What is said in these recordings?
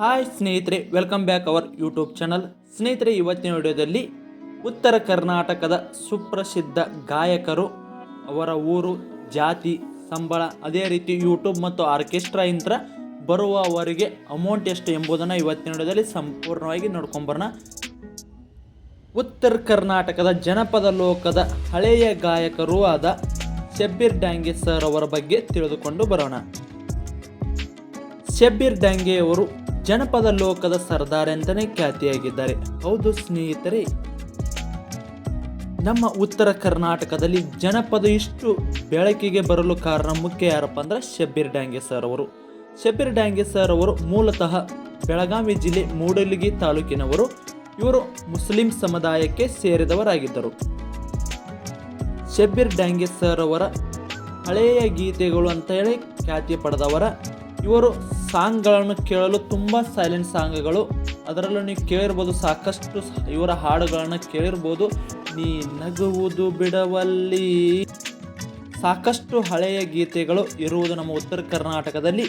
Hi ಸ್ನೇಹಿತರೆ welcome back our YouTube channel ಸ್ನೇಹಿತರೆ, ಇವತ್ತಿನ ವಿಡಿಯೋದಲ್ಲಿ ಉತ್ತರ ಕರ್ನಾಟಕದ ಸುಪ್ರಸಿದ್ಧ ಗಾಯಕರು, ಅವರ ಊರು, ಜಾತಿ, ಸಂಬಳ, ಅದೇ ರೀತಿ ಯೂಟ್ಯೂಬ್ ಮತ್ತು ಆರ್ಕೆಸ್ಟ್ರಾ ಇಂತ್ರ ಬರುವವರಿಗೆ ಅಮೌಂಟ್ ಎಷ್ಟು ಎಂಬುದನ್ನು ಇವತ್ತಿನ ವಿಡಿಯೋದಲ್ಲಿ ಸಂಪೂರ್ಣವಾಗಿ ನೋಡ್ಕೊಂಬರೋಣ ಉತ್ತರ ಕರ್ನಾಟಕದ ಜನಪದ ಲೋಕದ ಹಳೆಯ ಗಾಯಕರೂ ಆದ ಶಬ್ಬೀರ್ ಡ್ಯಾಂಗೆ ಸರ್ ಅವರ ಬಗ್ಗೆ ತಿಳಿದುಕೊಂಡು ಬರೋಣ. ಶಬ್ಬೀರ್ ಡಾಂಗೆಯವರು ಜನಪದ ಲೋಕದ ಸರ್ದಾರ್ ಅಂತಲೇ ಖ್ಯಾತಿಯಾಗಿದ್ದಾರೆ. ಹೌದು ಸ್ನೇಹಿತರೆ. ನಮ್ಮ ಉತ್ತರ ಕರ್ನಾಟಕದಲ್ಲಿ ಜನಪದ ಇಷ್ಟು ಬೆಳಕಿಗೆ ಬರಲು ಕಾರಣ ಮುಖ್ಯ ಯಾರಪ್ಪ ಅಂದ್ರೆ ಶಬ್ಬೀರ್ ಡ್ಯಾಂಗೆ ಸರ್ ಅವರು. ಶಬ್ಬೀರ್ ಡ್ಯಾಂಗೆ ಸರ್ ಅವರು ಮೂಲತಃ ಬೆಳಗಾವಿ ಜಿಲ್ಲೆ ಮೂಡಲಗಿ ತಾಲೂಕಿನವರು. ಇವರು ಮುಸ್ಲಿಂ ಸಮುದಾಯಕ್ಕೆ ಸೇರಿದವರಾಗಿದ್ದರು. ಶಬ್ಬೀರ್ ಡ್ಯಾಂಗೆ ಸರ್ ಅವರ ಹಳೆಯ ಗೀತೆಗಳು ಅಂತ ಹೇಳಿ ಖ್ಯಾತಿ ಪಡೆದವರ ಇವರು ಸಾಂಗ್ಗಳನ್ನು ಕೇಳಲು ತುಂಬ ಸೈಲೆಂಟ್ ಸಾಂಗ್ಗಳು. ಅದರಲ್ಲೂ ನೀವು ಕೇಳಿರ್ಬೋದು ಸಾಕಷ್ಟು ಇವರ ಹಾಡುಗಳನ್ನು ಕೇಳಿರ್ಬೋದು. ನೀ ನಗುವುದು ಬಿಡವಲ್ಲಿ. ಸಾಕಷ್ಟು ಹಳೆಯ ಗೀತೆಗಳು ಇರುವುದು ನಮ್ಮ ಉತ್ತರ ಕರ್ನಾಟಕದಲ್ಲಿ.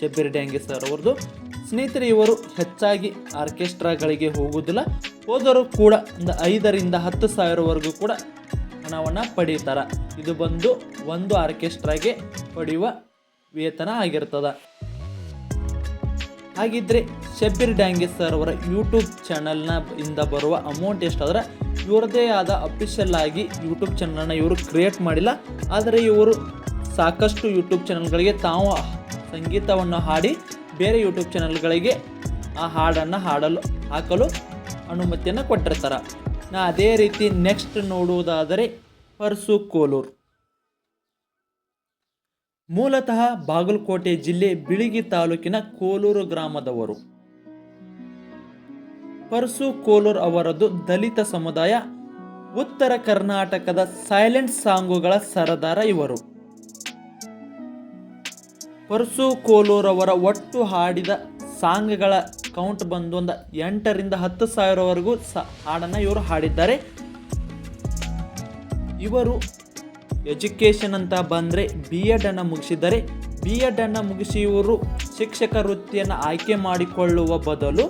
ಶಬ್ಬೀರ್ ಡ್ಯಾಂಗೆ ಸರ್ ಅವ್ರದ್ದು. ಸ್ನೇಹಿತರೆ, ಇವರು ಹೆಚ್ಚಾಗಿ ಆರ್ಕೆಸ್ಟ್ರಾಗಳಿಗೆ ಹೋಗುವುದಿಲ್ಲ. ಹೋದರೂ ಕೂಡ ಒಂದು ಐದರಿಂದ ಹತ್ತು ಸಾವಿರವರೆಗೂ ಕೂಡ ಹಣವನ್ನು ಪಡೀತಾರೆ. ಇದು ಬಂದು ಒಂದು ಆರ್ಕೆಸ್ಟ್ರಾಗೆ ಪಡೆಯುವ ವೇತನ ಆಗಿರ್ತದ. ಹಾಗಿದ್ರೆ ಶಬ್ಬೀರ್ ಡ್ಯಾಂಗೆ ಸರ್ ಅವರ ಯೂಟ್ಯೂಬ್ ಚಾನಲ್ನ ಇಂದ ಬರುವ ಅಮೌಂಟ್ ಎಷ್ಟಾದ್ರೆ ಇವರದೇ ಆದ ಅಫಿಷಿಯಲ್ ಆಗಿ ಯೂಟ್ಯೂಬ್ ಚಾನಲ್ನ ಇವರು ಕ್ರಿಯೇಟ್ ಮಾಡಿಲ್ಲ. ಆದರೆ ಇವರು ಸಾಕಷ್ಟು ಯೂಟ್ಯೂಬ್ ಚಾನಲ್ಗಳಿಗೆ ತಾವು ಸಂಗೀತವನ್ನು ಹಾಡಿ ಬೇರೆ ಯೂಟ್ಯೂಬ್ ಚಾನಲ್ಗಳಿಗೆ ಆ ಹಾಡನ್ನು ಹಾಡಲು, ಹಾಕಲು ಅನುಮತಿಯನ್ನು ಕೊಟ್ಟಿರ್ತಾರೆ. ನಾ ಅದೇ ರೀತಿ ನೆಕ್ಸ್ಟ್ ನೋಡುವುದಾದರೆ ಪರ್ಸು ಕೋಲೂರು. ಮೂಲತಃ ಬಾಗಲಕೋಟೆ ಜಿಲ್ಲೆ ಬಿಳಿಗಿ ತಾಲೂಕಿನ ಕೋಲೂರು ಗ್ರಾಮದವರು. ಪರ್ಸು ಕೋಲೂರ್ ಅವರದು ದಲಿತ ಸಮುದಾಯ, ಉತ್ತರ ಕರ್ನಾಟಕದ ಸೈಲೆಂಟ್ ಸಾಂಗುಗಳ ಸರದಾರ ಇವರು. ಪರ್ಸು ಕೋಲೂರ್ ಅವರ ಒಟ್ಟು ಹಾಡಿದ ಸಾಂಗ್ಗಳ ಕೌಂಟ್ ಬಂದು ಒಂದು ಎಂಟರಿಂದ ಹತ್ತು ಸಾವಿರವರೆಗೂ ಸ ಹಾಡನ್ನು ಇವರು ಹಾಡಿದ್ದಾರೆ. ಇವರು ಎಜುಕೇಷನ್ ಅಂತ ಬಂದರೆ ಬಿ ಎಡನ್ನು ಮುಗಿಸಿದರೆ ಬಿ ಎಡನ್ನು ಮುಗಿಸಿ ಇವರು ಶಿಕ್ಷಕ ವೃತ್ತಿಯನ್ನು ಆಯ್ಕೆ ಮಾಡಿಕೊಳ್ಳುವ ಬದಲು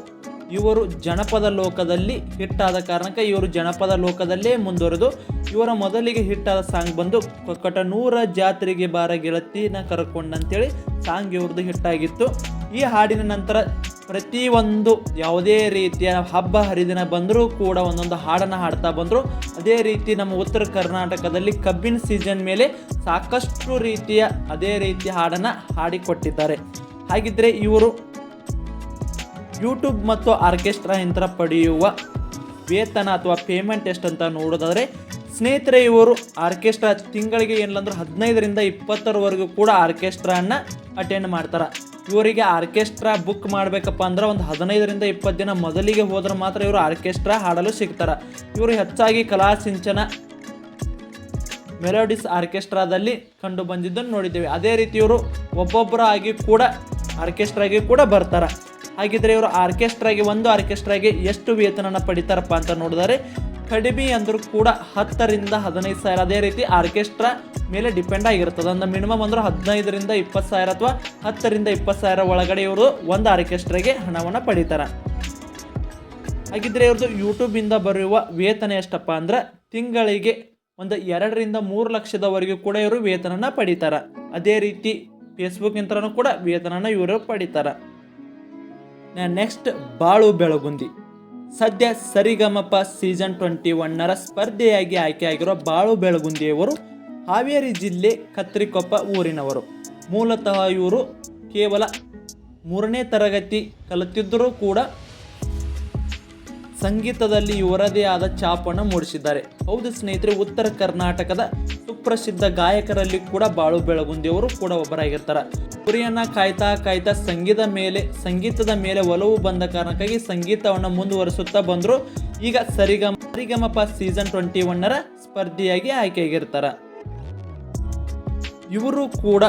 ಇವರು ಜನಪದ ಲೋಕದಲ್ಲಿ ಹಿಟ್ಟಾದ ಕಾರಣಕ್ಕೆ ಇವರು ಜನಪದ ಲೋಕದಲ್ಲೇ ಮುಂದುವರೆದು ಇವರ ಮೊದಲಿಗೆ ಹಿಟ್ಟಾದ ಸಾಂಗ್ ಬಂದು ಕೊಕ್ಕಟನೂರ ಜಾತ್ರೆಗೆ ಬಾರ ಗೆಳತಿನ ಕರ್ಕೊಂಡಂತೇಳಿ ಸಾಂಗ್ ಇವ್ರದ್ದು ಹಿಟ್ಟಾಗಿತ್ತು ಈ ಹಾಡಿನ ನಂತರ ಪ್ರತಿಯೊಂದು ಯಾವುದೇ ರೀತಿಯ ಹಬ್ಬ ಹರಿದಿನ ಬಂದರೂ ಕೂಡ ಒಂದೊಂದು ಹಾಡನ್ನು ಹಾಡ್ತಾ ಬಂದರು. ಅದೇ ರೀತಿ ನಮ್ಮ ಉತ್ತರ ಕರ್ನಾಟಕದಲ್ಲಿ ಕಬ್ಬಿನ ಸೀಸನ್ ಮೇಲೆ ಸಾಕಷ್ಟು ರೀತಿಯ ಅದೇ ರೀತಿಯ ಹಾಡನ್ನು ಹಾಡಿಕೊಟ್ಟಿದ್ದಾರೆ. ಹಾಗಿದ್ರೆ ಇವರು ಯೂಟ್ಯೂಬ್ ಮತ್ತು ಆರ್ಕೆಸ್ಟ್ರಾ ಯಂತ್ರ ಪಡೆಯುವ ವೇತನ ಅಥವಾ ಪೇಮೆಂಟ್ ಎಷ್ಟು ಅಂತ ನೋಡೋದಾದರೆ, ಸ್ನೇಹಿತರೆ, ಇವರು ಆರ್ಕೆಸ್ಟ್ರಾ ತಿಂಗಳಿಗೆ ಏನಿಲ್ಲ ಹದಿನೈದರಿಂದ ಇಪ್ಪತ್ತರವರೆಗೂ ಕೂಡ ಆರ್ಕೆಸ್ಟ್ರಾನ ಅಟೆಂಡ್ ಮಾಡ್ತಾರೆ. ಇವರಿಗೆ ಆರ್ಕೆಸ್ಟ್ರಾ ಬುಕ್ ಮಾಡಬೇಕಪ್ಪ ಅಂದ್ರೆ ಒಂದು ಹದಿನೈದರಿಂದ ಇಪ್ಪತ್ತು ದಿನ ಮೊದಲಿಗೆ ಹೋದ್ರೆ ಮಾತ್ರ ಇವರು ಆರ್ಕೆಸ್ಟ್ರಾ ಹಾಡಲು ಸಿಗ್ತಾರೆ. ಇವರು ಹೆಚ್ಚಾಗಿ ಕಲಾ ಸಿಂಚನ ಮೆಲೋಡಿಸ್ ಆರ್ಕೆಸ್ಟ್ರಾದಲ್ಲಿ ಕಂಡು ಬಂದಿದ್ದನ್ನು ನೋಡಿದ್ದೇವೆ. ಅದೇ ರೀತಿ ಇವರು ಒಬ್ಬೊಬ್ಬರಾಗಿ ಕೂಡ ಆರ್ಕೆಸ್ಟ್ರಾಗಿ ಕೂಡ ಬರ್ತಾರೆ. ಹಾಗಿದ್ರೆ ಇವರು ಆರ್ಕೆಸ್ಟ್ರಾಗೆ, ಒಂದು ಆರ್ಕೆಸ್ಟ್ರಾಗೆ ಎಷ್ಟು ವೇತನನ ಪಡಿತಾರಪ್ಪ ಅಂತ ನೋಡಿದರೆ ಕಡಿಮೆ ಅಂದರೂ ಕೂಡ ಹತ್ತರಿಂದ ಹದಿನೈದು ಸಾವಿರ. ಅದೇ ರೀತಿ ಆರ್ಕೆಸ್ಟ್ರಾ ಮೇಲೆ ಡಿಪೆಂಡ್ ಆಗಿರ್ತದೆ. ಅಂದ್ರೆ ಮಿನಿಮಮ್ ಅಂದ್ರೆ ಹದಿನೈದರಿಂದ ಇಪ್ಪತ್ತು ಸಾವಿರ ಅಥವಾ ಹತ್ತರಿಂದ ಇಪ್ಪತ್ತು ಸಾವಿರ ಒಳಗಡೆ ಇವರು ಒಂದು ಆರ್ಕೆಸ್ಟ್ರಾಗೆ ಹಣವನ್ನು ಪಡಿತಾರೆ. ಹಾಗಿದ್ರೆ ಇವ್ರದ್ದು ಯೂಟ್ಯೂಬಿಂದ ಬರುವ ವೇತನ ಎಷ್ಟಪ್ಪ ಅಂದ್ರೆ ತಿಂಗಳಿಗೆ ಒಂದು ಎರಡರಿಂದ ಮೂರು ಲಕ್ಷದವರೆಗೂ ಕೂಡ ಇವರು ವೇತನನ ಪಡಿತಾರೆ. ಅದೇ ರೀತಿ ಫೇಸ್ಬುಕ್ ಕೂಡ ವೇತನನ ಇವರು ಪಡಿತಾರೆ. ನೆಕ್ಸ್ಟ್ ಬಾಳು ಬೆಳಗುಂದಿ. ಸದ್ಯ ಸರಿಗಮಪ ಸೀಸನ್ ಟ್ವೆಂಟಿ ಒನ್ನರ ಸ್ಪರ್ಧೆಯಾಗಿ ಆಯ್ಕೆಯಾಗಿರುವ ಬಾಳು ಬೆಳಗುಂದಿಯವರು ಹಾವೇರಿ ಜಿಲ್ಲೆ ಕತ್ರಿಕೊಪ್ಪ ಊರಿನವರು. ಮೂಲತಃ ಇವರು ಕೇವಲ ಮೂರನೇ ತರಗತಿ ಕಲಿತಿದ್ದರೂ ಕೂಡ ಸಂಗೀತದಲ್ಲಿ ಇವರದೇ ಆದ ಛಾಪನ್ನು ಮೂಡಿಸಿದ್ದಾರೆ. ಹೌದು ಸ್ನೇಹಿತರೆ, ಉತ್ತರ ಕರ್ನಾಟಕದ ಸುಪ್ರಸಿದ್ಧ ಗಾಯಕರಲ್ಲಿ ಕೂಡ ಬಾಳು ಬೆಳಗುಂದಿಯವರು ಕೂಡ ಒಬ್ಬರಾಗಿರ್ತಾರೆ. ಗುರಿಯನ್ನ ಕಾಯ್ತಾ ಕಾಯ್ತಾ ಸಂಗೀತ ಮೇಲೆ, ಸಂಗೀತದ ಮೇಲೆ ಒಲವು ಬಂದ ಕಾರಣಕ್ಕಾಗಿ ಸಂಗೀತವನ್ನು ಮುಂದುವರಿಸುತ್ತಾ ಬಂದರು. ಈಗ ಸರಿಗಮ, ಸರಿಗಮಪ ಸೀಸನ್ ಟ್ವೆಂಟಿ ಒನ್ನರ ಸ್ಪರ್ಧಿಯಾಗಿ ಆಯ್ಕೆಯಾಗಿರ್ತಾರೆ. ಇವರು ಕೂಡ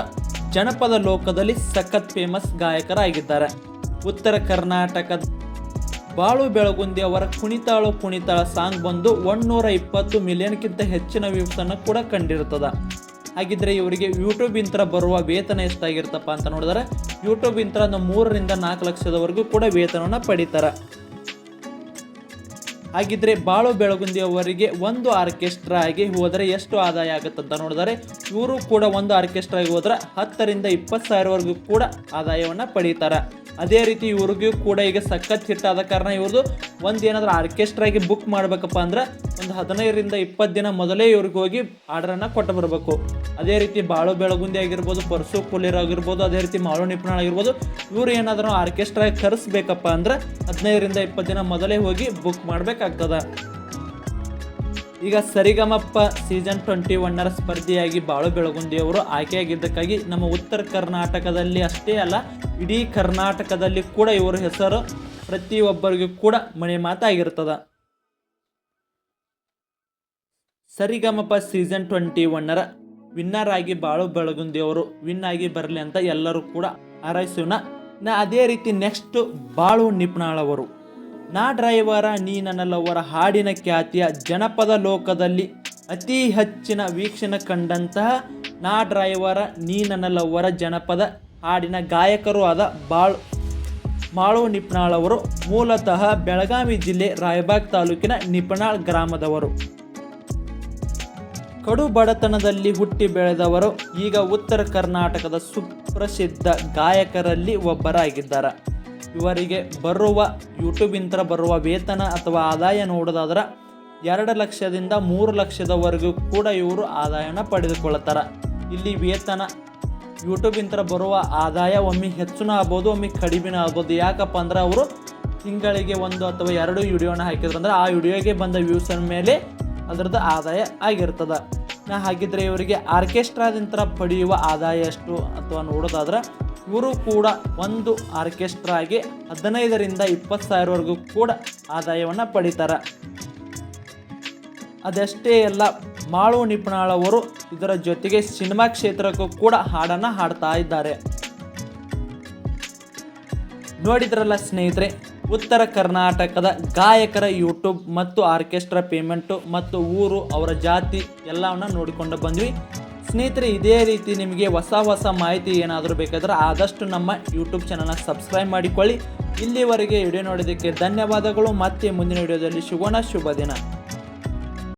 ಜನಪದ ಲೋಕದಲ್ಲಿ ಸಖತ್ ಫೇಮಸ್ ಗಾಯಕರಾಗಿದ್ದಾರೆ. ಉತ್ತರ ಕರ್ನಾಟಕದ ಬಾಳು ಬೆಳಗುಂದಿ ಅವರ ಕುಣಿತಾಳು ಕುಣಿತಾಳ ಸಾಂಗ್ ಬಂದು ಒನ್ನೂರ ಇಪ್ಪತ್ತು ಮಿಲಿಯನ್ಗಿಂತ ಹೆಚ್ಚಿನ ವ್ಯೂಸನ್ನು ಕೂಡ ಕಂಡಿರ್ತದ ಹಾಗಿದ್ರೆ ಇವರಿಗೆ ಯೂಟ್ಯೂಬ್ ಇಂತ್ರ ಬರುವ ವೇತನ ಎಷ್ಟಾಗಿರ್ತಪ್ಪ ಅಂತ ನೋಡಿದ್ರೆ ಯೂಟ್ಯೂಬ್ ಇಂತ್ರ ಒಂದು ಮೂರರಿಂದ ನಾಲ್ಕು ಲಕ್ಷದವರೆಗೂ ಕೂಡ ವೇತನವನ್ನು ಪಡಿತಾರೆ. ಹಾಗಿದ್ರೆ ಬಾಳು ಬೆಳಗುಂದಿ ಅವರಿಗೆ ಒಂದು ಆರ್ಕೆಸ್ಟ್ರಾ ಆಗಿ ಹೋದರೆ ಎಷ್ಟು ಆದಾಯ ಆಗುತ್ತೆ ಅಂತ ನೋಡಿದರೆ, ಇವರು ಕೂಡ ಒಂದು ಆರ್ಕೆಸ್ಟ್ರಾ ಆಗಿ ಹೋದ್ರೆ ಹತ್ತರಿಂದ ಇಪ್ಪತ್ತು ಸಾವಿರವರೆಗೂ ಕೂಡ ಆದಾಯವನ್ನು ಪಡೀತಾರೆ. ಅದೇ ರೀತಿ ಇವ್ರಿಗೂ ಕೂಡ ಈಗ ಸಖತ್ ಹಿಟ್ ಆದ ಕಾರಣ ಇವ್ರದ್ದು ಒಂದು ಏನಾದರೂ ಆರ್ಕೆಸ್ಟ್ರಾಗಿ ಬುಕ್ ಮಾಡಬೇಕಪ್ಪ ಅಂದ್ರೆ ಒಂದು ಹದಿನೈದರಿಂದ ಇಪ್ಪತ್ತು ದಿನ ಮೊದಲೇ ಇವ್ರಿಗೆ ಹೋಗಿ ಆರ್ಡರನ್ನು ಕೊಟ್ಟು ಬರಬೇಕು. ಅದೇ ರೀತಿ ಬಾಳು ಬೆಳಗುಂದಿ ಆಗಿರ್ಬೋದು, ಪರ್ಸು ಕುಲೀರ್ ಆಗಿರ್ಬೋದು, ಅದೇ ರೀತಿ ಮಾಳು ನಿಪುಣ ಆಗಿರ್ಬೋದು, ಇವ್ರು ಏನಾದರೂ ಆರ್ಕೆಸ್ಟ್ರಾಗಿ ಕರೆಸ್ಬೇಕಪ್ಪ ಅಂದ್ರೆ ಹದಿನೈದರಿಂದ ಇಪ್ಪತ್ತು ದಿನ ಮೊದಲೇ ಹೋಗಿ ಬುಕ್ ಮಾಡಬೇಕಾಗ್ತದ. ಈಗ ಸರಿಗಮಪ್ಪ ಸೀಸನ್ ಟ್ವೆಂಟಿ ಒನ್ನರ ಸ್ಪರ್ಧಿಯಾಗಿ ಬಾಳು ಬೆಳಗುಂದಿಯವರು ಆಯ್ಕೆಯಾಗಿದ್ದಕ್ಕಾಗಿ ನಮ್ಮ ಉತ್ತರ ಕರ್ನಾಟಕದಲ್ಲಿ ಅಷ್ಟೇ ಅಲ್ಲ, ಇಡೀ ಕರ್ನಾಟಕದಲ್ಲಿ ಕೂಡ ಇವರ ಹೆಸರು ಪ್ರತಿಯೊಬ್ಬರಿಗೂ ಕೂಡ ಮನೆ ಮಾತಾಗಿರ್ತದ. ಸರಿಗಮಪ ಸೀಸನ್ ಟ್ವೆಂಟಿ ಒನ್ನರ ವಿನ್ನರ್ ಆಗಿ ಬಾಳು ಬೆಳಗುಂದಿಯವರು ವಿನ್ ಆಗಿ ಬರಲಿ ಅಂತ ಎಲ್ಲರೂ ಕೂಡ ಹಾರೈಸೋಣ. ನಾ ಅದೇ ರೀತಿ ನೆಕ್ಸ್ಟ್ ಬಾಳು ನಿಪ್ನಾಳವರು ನಾ ಡ್ರೈವರ, ನೀ ನನ್ನಲ್ಲವರ ಹಾಡಿನ ಖ್ಯಾತಿಯ ಜನಪದ ಲೋಕದಲ್ಲಿ ಅತಿ ಹೆಚ್ಚಿನ ವೀಕ್ಷಣೆ ಕಂಡಂತಹ ನಾ ಡ್ರೈವರ, ನೀ ನನ್ನಲ್ಲವರ ಜನಪದ ಹಾಡಿನ ಗಾಯಕರು ಆದ ಬಾಳ್ ಮಾಳು ನಿಪ್ನಾಳ್ ಅವರು, ಮೂಲತಃ ಬೆಳಗಾವಿ ಜಿಲ್ಲೆ ರಾಯಬಾಗ್ ತಾಲೂಕಿನ ನಿಪ್ನಾಳ್ ಗ್ರಾಮದವರು. ಕಡು ಬಡತನದಲ್ಲಿ ಹುಟ್ಟಿ ಬೆಳೆದವರು, ಈಗ ಉತ್ತರ ಕರ್ನಾಟಕದ ಸುಪ್ರಸಿದ್ಧ ಗಾಯಕರಲ್ಲಿ ಒಬ್ಬರಾಗಿದ್ದಾರೆ. ಇವರಿಗೆ ಬರುವ ಯೂಟ್ಯೂಬಿಂದ ಬರುವ ವೇತನ ಅಥವಾ ಆದಾಯ ನೋಡೋದಾದ್ರೆ ಎರಡು ಲಕ್ಷದಿಂದ ಮೂರು ಲಕ್ಷದವರೆಗೂ ಕೂಡ ಇವರು ಆದಾಯನ ಪಡೆದುಕೊಳ್ತಾರೆ. ಇಲ್ಲಿ ವೇತನ ಯೂಟ್ಯೂಬಿಂದ ಬರುವ ಆದಾಯ ಒಮ್ಮೆ ಹೆಚ್ಚಿನ ಆಗ್ಬೋದು, ಒಮ್ಮೆ ಕಡಿಮೆನ ಆಗ್ಬೋದು. ಯಾಕಪ್ಪ ಅಂದ್ರೆ ಅವರು ತಿಂಗಳಿಗೆ ಒಂದು ಅಥವಾ ಎರಡು ವಿಡಿಯೋನ ಹಾಕಿದ್ರಂದ್ರೆ ಆ ವಿಡಿಯೋಗೆ ಬಂದ ವ್ಯೂಸನ ಮೇಲೆ ಅದರದ್ದು ಆದಾಯ ಆಗಿರ್ತದೆ. ನಾ ಹಾಗಿದ್ರೆ ಇವರಿಗೆ ಆರ್ಕೆಸ್ಟ್ರಾದಿಂದ ಪಡೆಯುವ ಆದಾಯ ಎಷ್ಟು ಅಥವಾ ನೋಡೋದಾದ್ರೆ ಇವರು ಕೂಡ ಒಂದು ಆರ್ಕೆಸ್ಟ್ರಾಗೆ ಹದಿನೈದರಿಂದ ಇಪ್ಪತ್ತು ಸಾವಿರವರೆಗೂ ಕೂಡ ಆದಾಯವನ್ನು ಪಡಿತಾರೆ. ಅದಷ್ಟೇ ಅಲ್ಲ, ಮಾಳು ನಿಪುಣಾಳವರು ಇದರ ಜೊತೆಗೆ ಸಿನಿಮಾ ಕ್ಷೇತ್ರಕ್ಕೂ ಕೂಡ ಹಾಡನ್ನು ಹಾಡ್ತಾ ಇದ್ದಾರೆ. ನೋಡಿದ್ರಲ್ಲ ಸ್ನೇಹಿತರೆ, ಉತ್ತರ ಕರ್ನಾಟಕದ ಗಾಯಕರ ಯೂಟ್ಯೂಬ್ ಮತ್ತು ಆರ್ಕೆಸ್ಟ್ರಾ ಪೇಮೆಂಟು ಮತ್ತು ಊರು, ಅವರ ಜಾತಿ ಎಲ್ಲವನ್ನ ನೋಡಿಕೊಂಡು ಬಂದ್ವಿ. ಸ್ನೇಹಿತರೆ, ಇದೇ ರೀತಿ ನಿಮಗೆ ಹೊಸ ಹೊಸ ಮಾಹಿತಿ ಏನಾದರೂ ಬೇಕಾದರೆ ಆದಷ್ಟು ನಮ್ಮ ಯೂಟ್ಯೂಬ್ ಚಾನಲ್ನ ಸಬ್ಸ್ಕ್ರೈಬ್ ಮಾಡಿಕೊಳ್ಳಿ. ಇಲ್ಲಿವರೆಗೆ ವಿಡಿಯೋ ನೋಡೋದಕ್ಕೆ ಧನ್ಯವಾದಗಳು. ಮತ್ತೆ ಮುಂದಿನ ವಿಡಿಯೋದಲ್ಲಿ ಶುಭನ ಶುಭ ದಿನ.